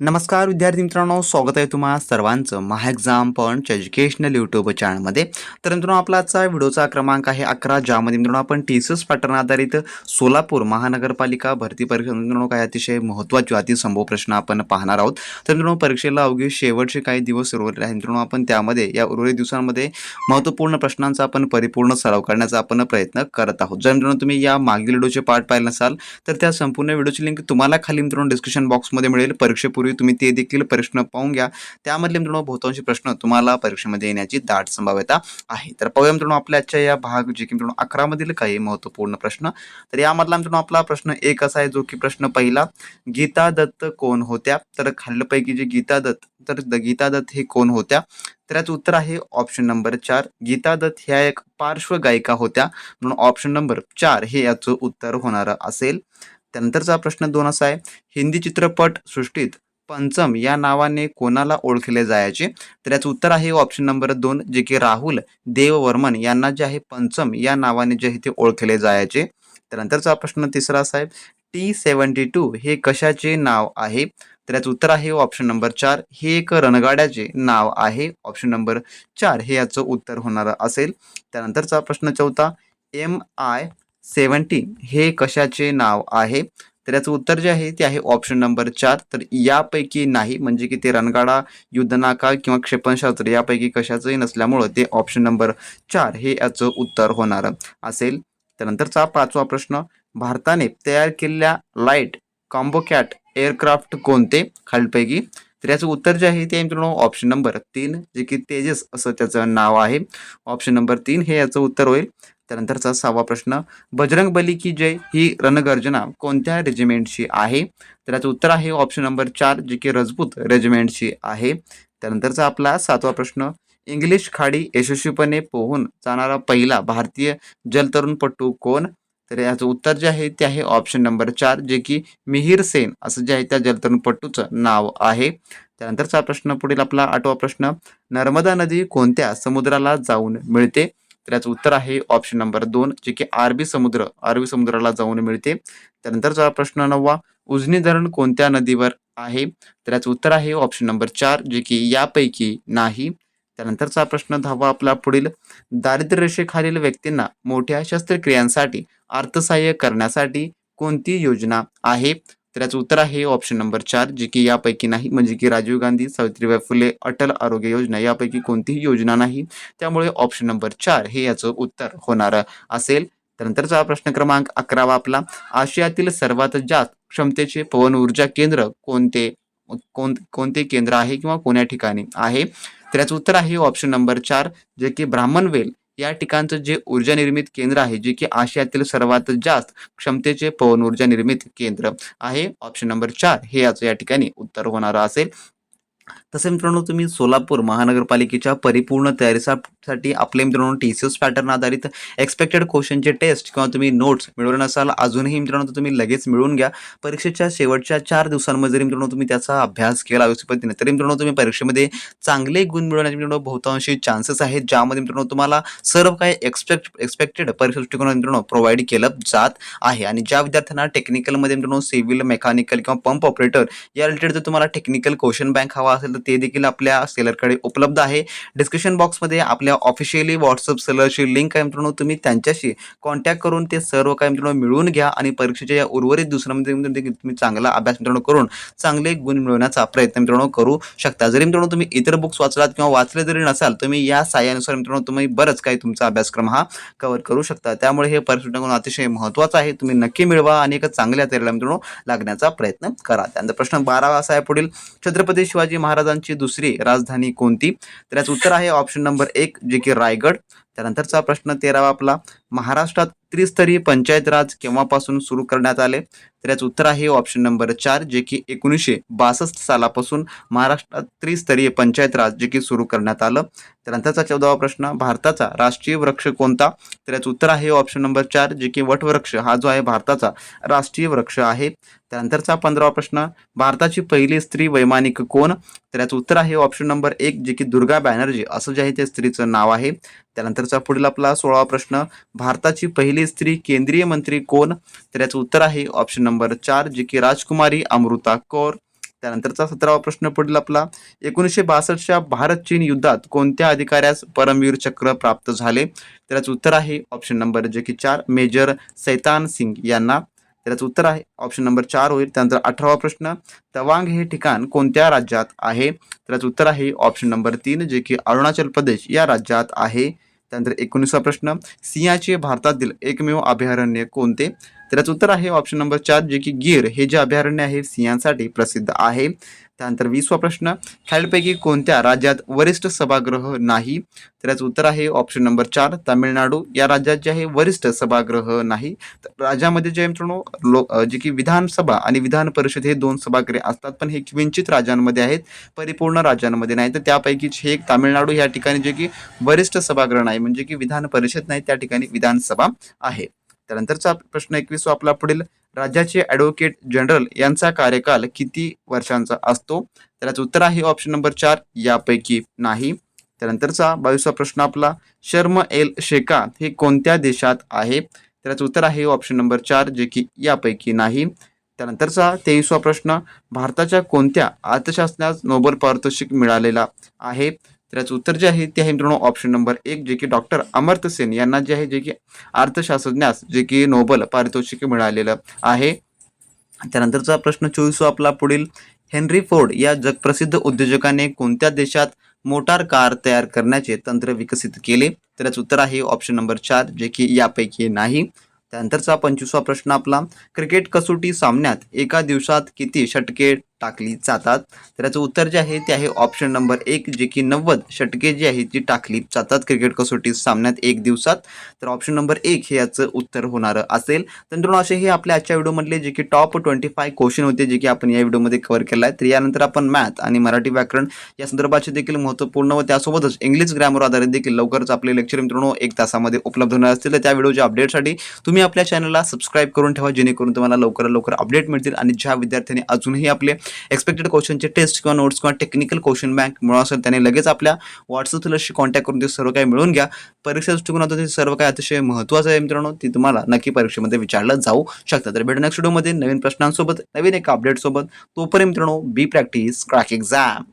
नमस्कार विद्यार्थी मित्रांनो. स्वागत आहे तुम्हा सर्वांचं महा एक्झाम पंच एज्युकेशनल यूट्यूब चॅनलमध्ये तर मित्रांनो आपला आजचा व्हिडिओचा क्रमांक आहे अकरा ज्यामध्ये मित्रांनो आपण टी सी एस पॅटर्न आधारित सोलापूर महानगरपालिका भरती परीक्षा मित्रांनो काही अतिशय महत्त्वाचे अतिसंभव प्रश्न आपण पाहणार आहोत. तर मित्रांनो परीक्षेला अवघी शेवटचे काही दिवस उरलेले आहेत. मित्रांनो आपण त्यामध्ये या उर्वरित दिवसांमध्ये महत्त्वपूर्ण प्रश्नांचा आपण परिपूर्ण सराव करण्याचा आपण प्रयत्न करत आहोत. जर मित्रांनो तुम्ही या मागील व्हिडिओचे पार्ट पाहिले नसाल तर त्या संपूर्ण व्हिडिओची लिंक तुम्हाला खाली मित्रांनो डिस्क्रिप्शन बॉक्समध्ये मिळेल. परीक्षेपूर्वी तुम्ही ते देखील प्रश्न पाहून घ्या. त्यामधले मित्रांनो बहुतांशी प्रश्न तुम्हाला परीक्षेमध्ये येण्याची दाट संभाव्यता आहे. तर पाहूया मित्रांनो आपल्या आजच्या या भाग जे की मित्रांनो अकरामधील काही महत्त्वपूर्ण प्रश्न. तर यामधला मित्रांनो आपला प्रश्न एक असा आहे जो की प्रश्न पहिला गीता दत्त कोण होत्या? तर खालीलपैकी जे गीता दत्त तर द- गीता दत्त हे कोण होत्या? तर याचं उत्तर आहे ऑप्शन नंबर चार. गीता दत्त ह्या एक पार्श्व गायिका होत्या. म्हणून ऑप्शन नंबर चार हे याचं उत्तर होणार असेल. त्यानंतरचा प्रश्न दोन असा आहे. हिंदी चित्रपट सृष्टीत पंचम या नावाने कोणाला ओळखले जायचे? तर याचं उत्तर आहे ऑप्शन नंबर दोन जे की राहुल देववर्मन यांना जे आहे पंचम या नावाने जे आहे ते ओळखले जायचे. त्यानंतरचा प्रश्न तिसरा साहेब टी सेवन्टी टू हे कशाचे नाव आहे? तर याचं उत्तर आहे ऑप्शन नंबर चार हे एक रणगाड्याचे नाव आहे. ऑप्शन नंबर चार हे याचं उत्तर होणार असेल. त्यानंतरचा प्रश्न चौथा एम आय सेवन्टी हे कशाचे नाव आहे? तर याचं उत्तर जे आहे ते आहे ऑप्शन नंबर चार. तर यापैकी नाही म्हणजे की ते रणगाडा युद्धनाका किंवा क्षेपणशास्त्र यापैकी कशाचंही नसल्यामुळं ते ऑप्शन नंबर चार हे याचं उत्तर होणार असेल. त्यानंतरचा पाचवा प्रश्न भारताने तयार केलेल्या लाइट कॉम्बोकॅट एअरक्राफ्ट कोणते? खालीलपैकी. तर याचं उत्तर जे आहे ते मित्रांनो ऑप्शन नंबर तीन जे की तेजस असं त्याचं नाव आहे. ऑप्शन नंबर तीन हे याचं उत्तर होईल. त्यानंतरचा सहावा प्रश्न बजरंग बली की जय ही रणगर्जना कोणत्या रेजिमेंटची आहे? तर याचं उत्तर आहे ऑप्शन नंबर चार जे की रजपूत रेजिमेंटची आहे. त्यानंतरचा आपला सातवा प्रश्न इंग्लिश खाडी यशस्वीपणे पोहून जाणारा पहिला भारतीय जलतरुणपटू कोण? तर याचं उत्तर जे आहे ते आहे ऑप्शन नंबर चार जे की मिहिर सेन असं जे आहे त्या जलतरणपटूचं नाव आहे. त्यानंतरचा प्रश्न पुढील आपला आठवा प्रश्न नर्मदा नदी कोणत्या समुद्राला जाऊन मिळते? तर याचं उत्तर आहे ऑप्शन नंबर दोन जे की अरबी समुद्र अरबी समुद्राला जाऊन मिळते. त्यानंतरचा प्रश्न नववा उजनी धरण कोणत्या नदीवर आहे? तर याचं उत्तर आहे ऑप्शन नंबर चार जे की यापैकी नाही. त्यानंतरचा प्रश्न दहावा आपला पुढील. दारिद्र्य रेषेखालील व्यक्तींना मोठ्या शस्त्रक्रियांसाठी अर्थसहाय्य करण्यासाठी कोणती योजना आहे? तर याचं उत्तर आहे ऑप्शन नंबर चार जे की यापैकी नाही म्हणजे की राजीव गांधी सावित्रीबाई फुले अटल आरोग्य योजना यापैकी कोणतीही योजना नाही. त्यामुळे ऑप्शन नंबर चार हे याचं उत्तर होणार असेल. त्यानंतरचा प्रश्न क्रमांक अकरावा आपला. आशियातील सर्वात जास्त क्षमतेचे पवन ऊर्जा केंद्र कोणते? कोण कोणते केंद्र आहे किंवा कोण्या ठिकाणी आहे? तर याचं उत्तर आहे ऑप्शन नंबर चार जे की ब्राह्मणवेल या ठिकाणचं जे ऊर्जा निर्मित केंद्र आहे जे की आशियातील सर्वात जास्त क्षमतेचे पवन ऊर्जा निर्मित केंद्र आहे. ऑप्शन नंबर चार हे याचं या ठिकाणी उत्तर होणार असेल. तसे मित्रांनो तुम्ही सोलापूर महानगरपालिकेच्या परिपूर्ण तयारीसाठी आपले मित्रांनो टी सी एस पॅटर्न आधारित एक्सपेक्टेड क्वेश्चनचे टेस्ट किंवा तुम्ही नोट्स मिळवले नसाल अजूनही मित्रांनो तर तुम्ही लगेच मिळवून घ्या. परीक्षेच्या शेवटच्या चार दिवसांमध्ये जरी मित्रांनो तुम्ही त्याचा अभ्यास केला व्यवस्थित पद्धतीने तरी मित्रांनो तुम्ही परीक्षेमध्ये चांगले गुण मिळवण्याचे मित्रांनो बहुतांशी चान्सेस आहेत ज्यामध्ये मित्रांनो तुम्हाला सर्व काही एक्सपेक्ट एक्सपेक्टेड परीक्षा दृष्टिकोनात मित्रांनो प्रोव्हाइड केलं जात आहे. आणि ज्या विद्यार्थ्यांना टेक्निकलमध्ये मित्रांनो सिव्हिल मेकॅनिकल किंवा पंप ऑपरेटर या रिलेटेड जर तुम्हाला टेक्निकल क्वेश्चन बँक हवा असेल तर ते देखील आपल्या सेलरकडे उपलब्ध आहे. डिस्क्रिप्शन बॉक्समध्ये आपल्या ऑफिशियली व्हॉट्सअप सेलरची लिंक आहे मित्रांनो. तुम्ही त्यांच्याशी कॉन्टॅक्ट करून ते सर्व काय मित्रांनो मिळवून घ्या आणि परीक्षेच्या या उर्वरित दिवसांमध्ये मित्रांनो देखील तुम्ही चांगला अभ्यास मित्रांनो करून चांगले गुण मिळवण्याचा प्रयत्न मित्रांनो करू शकता. जरी मित्रांनो तुम्ही इतर बुक्स वाचलात किंवा वाचले जरी नसाल तुम्ही या साह्यानुसार मित्रांनो तुम्ही बरंच काही तुमचा अभ्यासक्रम हा कव्हर करू शकता. त्यामुळे हे परीक्षण अतिशय महत्त्वाचं आहे. तुम्ही नक्की मिळवा आणि एका चांगल्या तयारीला मित्रांनो लागण्याचा प्रयत्न करा. त्यानंतर प्रश्न बारावा असा आहे पुढील. छत्रपती शिवाजी महाराजांची दुसरी राजधानी कोणती? तर याचं उत्तर आहे ऑप्शन नंबर एक जे की रायगड. त्यानंतरचा प्रश्न तेरावा आपला. महाराष्ट्रात त्रिस्तरीय पंचायत राज केव्हापासून सुरू करण्यात आले? तर याचं उत्तर आहे ऑप्शन नंबर चार जे की एकोणीसशे बासष्ट सालापासून महाराष्ट्रात त्रिस्तरीय पंचायत राज जे की सुरू करण्यात आलं. त्यानंतरचा चौदावा प्रश्न भारताचा राष्ट्रीय वृक्ष कोणता? तर याचं उत्तर आहे ऑप्शन नंबर चार जे की वटवृक्ष. हा जो आहे भारताचा राष्ट्रीय वृक्ष आहे. त्यानंतरचा पंधरावा प्रश्न भारताची पहिली स्त्री वैमानिक कोण? तर याचं उत्तर आहे ऑप्शन नंबर एक जे की दुर्गा बॅनर्जी. असं जे आहे ते स्त्रीचं नाव आहे. त्यानंतर त्यानंतरचा पुढील आपला सोळावा प्रश्न भारताची पहिली स्त्री केंद्रीय मंत्री कोण? तर याचं उत्तर आहे ऑप्शन नंबर चार जे की राजकुमारी अमृता कौर. त्यानंतरचा सतरावा प्रश्न पुढील आपला एकोणीसशे बासष्टच्या भारत चीन युद्धात कोणत्या अधिकाऱ्यास परमवीर चक्र प्राप्त झाले? त्याचं उत्तर आहे ऑप्शन नंबर जे की चार मेजर सैतान सिंग यांना. त्याचं उत्तर आहे ऑप्शन नंबर चार होईल. त्यानंतर अठरावा प्रश्न तवांग हे ठिकाण कोणत्या राज्यात आहे? त्याचं उत्तर आहे ऑप्शन नंबर तीन जे की अरुणाचल प्रदेश या राज्यात आहे. त्यानंतर एकोणीसवा प्रश्न सिंहाचे भारतातील एकमेव अभयारण्य कोणते? त्याचं उत्तर आहे ऑप्शन नंबर चार जे की गिर. हे जे अभयारण्य आहे सिंहांसाठी प्रसिद्ध आहे. त्यानंतर वीसवा प्रश्न खालीलपैकी कोणत्या राज्यात वरिष्ठ सभागृह नाही? त्याचं उत्तर आहे ऑप्शन नंबर चार तामिळनाडू. या राज्यात जे आहे वरिष्ठ सभागृह नाही. तर राज्यामध्ये जे मित्रांनो लो जे की विधानसभा आणि विधान परिषद हे दोन सभागृहे असतात पण हे किंचित राज्यांमध्ये आहेत परिपूर्ण राज्यांमध्ये नाही. तर त्यापैकीच हे एक तामिळनाडू या ठिकाणी जे की वरिष्ठ सभागृह नाही म्हणजे की विधान परिषद नाही त्या ठिकाणी विधानसभा आहे. त्यानंतरचा प्रश्न एकवीसवा आपला पुढील राज्याचे ॲडव्होकेट जनरल यांचा कार्यकाल किती वर्षांचा असतो? त्याचं उत्तर आहे ऑप्शन नंबर चार यापैकी नाही. त्यानंतरचा बावीसवा प्रश्न आपला शर्म एल शेका हे कोणत्या देशात आहे? त्याचं उत्तर आहे ऑप्शन नंबर चार जे की यापैकी नाही. त्यानंतरचा तेवीसवा प्रश्न भारताच्या कोणत्या अर्थशास्त्रास नोबेल पारितोषिक मिळालेला आहे? त्याचं उत्तर जे आहे ते आहे मित्रांनो ऑप्शन नंबर एक जे की डॉक्टर अमर्त्य सेन यांना जे आहे जे की अर्थशास्त्रज्ञास जे की नोबल पारितोषिक मिळालेलं आहे. त्यानंतरचा प्रश्न चोवीसवा आपला पुढील. हेनरी फोर्ड या जगप्रसिद्ध उद्योजकाने कोणत्या देशात मोटार कार तयार करण्याचे तंत्र विकसित केले? त्याचं उत्तर आहे ऑप्शन नंबर चार जे की यापैकी नाही. त्यानंतरचा पंचवीसवा प्रश्न आपला. क्रिकेट कसोटी सामन्यात एका दिवसात किती षटके टाकली जातात. त्याचं उत्तर जे आहे ते आहे ऑप्शन नंबर एक जे की नव्वद षटके जी आहेत ती टाकली जातात क्रिकेट कसोटी सामन्यात एक दिवसात. तर ऑप्शन नंबर एक हे याचं उत्तर होणारं असेल. तर मित्रांनो असे हे आपल्या आजच्या व्हिडिओमधले जे की टॉप ट्वेंटी फाय क्वेश्चन होते जे की आपण या व्हिडिओमध्ये कव्हर केला आहे तर यानंतर आपण मॅथ आणि मराठी व्याकरण या संदर्भाचे देखील महत्त्वपूर्ण व त्यासोबतच इंग्लिश ग्रॅमर आधारित देखील लवकरच आपले लेक्चर मित्रांनो एक तासामध्ये उपलब्ध होणार असतील. तर त्या व्हिडिओच्या अपडेटसाठी तुम्ही आपल्या चॅनलला सबस्क्राईब करून ठेवा जेणेकरून तुम्हाला लवकरात लवकर अपडेट मिळतील आणि ज्या विद्यार्थ्यांनी अजूनही आपले एक्सपेक्टेड क्वेश्चनचे टेस्ट किंवा नोट्स किंवा टेक्निकल क्वेश्चन बँक मिळून असेल त्याने लगेच आपल्या व्हॉट्सअप तुलाशी कॉन्टॅक्ट करून ते सर्व काही मिळून घ्या. परीक्षा दृष्टिकोनातून ते सर्व काही अतिशय महत्त्वाचं आहे मित्रांनो ते तुम्हाला नक्की परीक्षेमध्ये विचारलं जाऊ शकतं. तर भेटू नेक्स्ट व्हिडिओमध्ये नवीन प्रश्नांसोबत नवीन एका अपडेटसोबत तोपर्यंत मित्रांनो बी प्रॅक्टिस क्रॅक एक्झाम